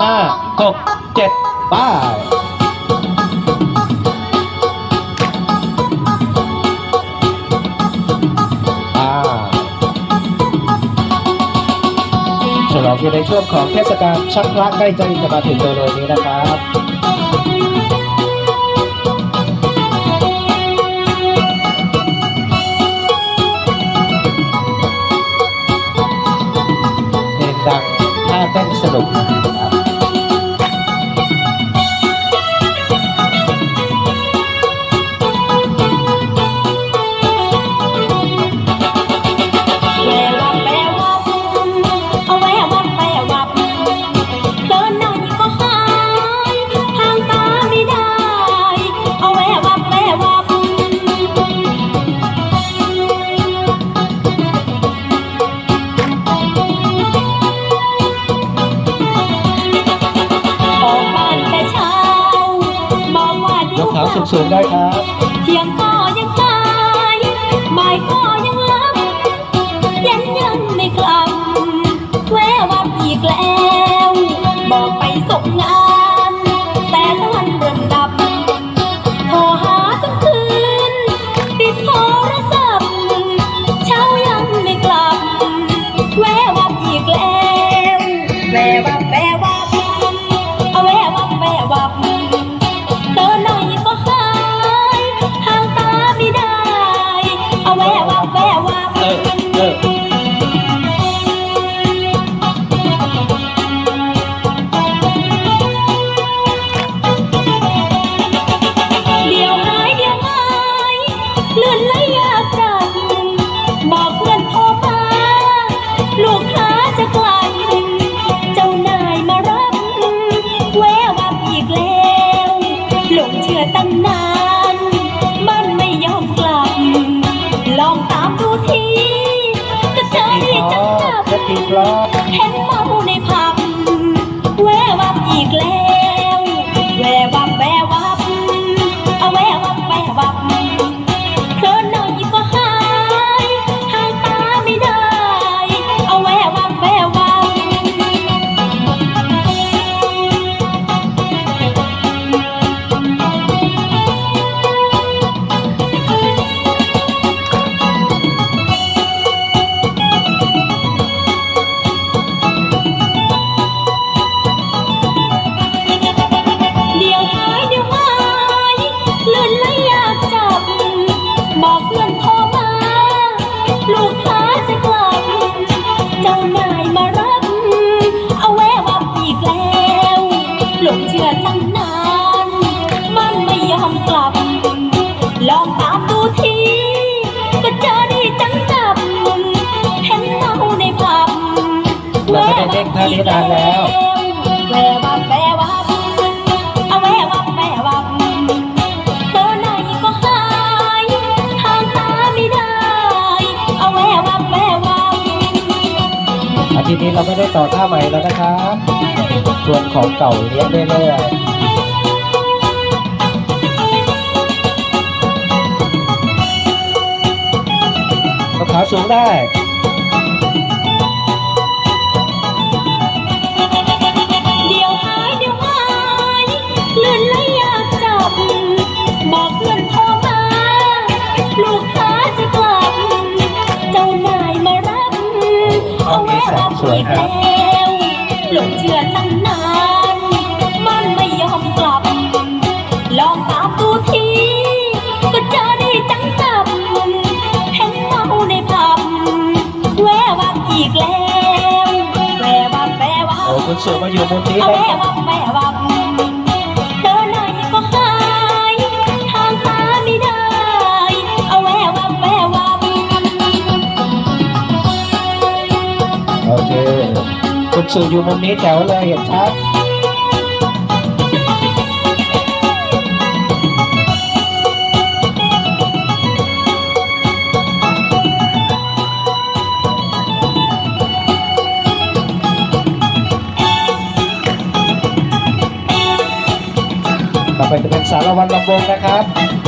ห้าหกเจ็ดไป้าอ่าฉลองอยู่ในช่วงของเทศกาลชักพระใกล้จะจะมาถึงโดยนี้นะครับเพลงดังท่าเต้นสนุก กเท้าสูงได้ครับเที่ยงก็ยังสายบ่ายก็ยังลับเย็นยังไม่กลับแวะวับอีกแล้ว บอกไปส่งงาน เลื่อนไหลอยากจับบอกเพื่อนโทรมาลูกค้าจะกลับเจ้านายมารับแววับอีกแล้วหลงเชื่อตั้งนานมันไม่ยอมกลับ ลองตามดูทีก็เจอดีจังจับเห็นเมา ทีนี้เราไม่ได้ต่อท่าใหม่แล้วนะครับส่วนของเก่าเลี้ยงเรื่อยๆยกขาสูงได้ แวะวับอีกแล้วหลงเชื่อตั้งนาน มันไม่ยอมกลับ ลองตามดูที ก็เจอดีจังจับเห็นเมาในผับแวะวับอีกแล้วแวะวับแวะวับโอ้คุณสุมาอยู่มุมนี้เอาได้แม่วับแม่วับ คุณสุอยู่มุมนี้แจ๋วเลยเห็นชัดต่อไปจะเป็นสารวันลำวงนะครับ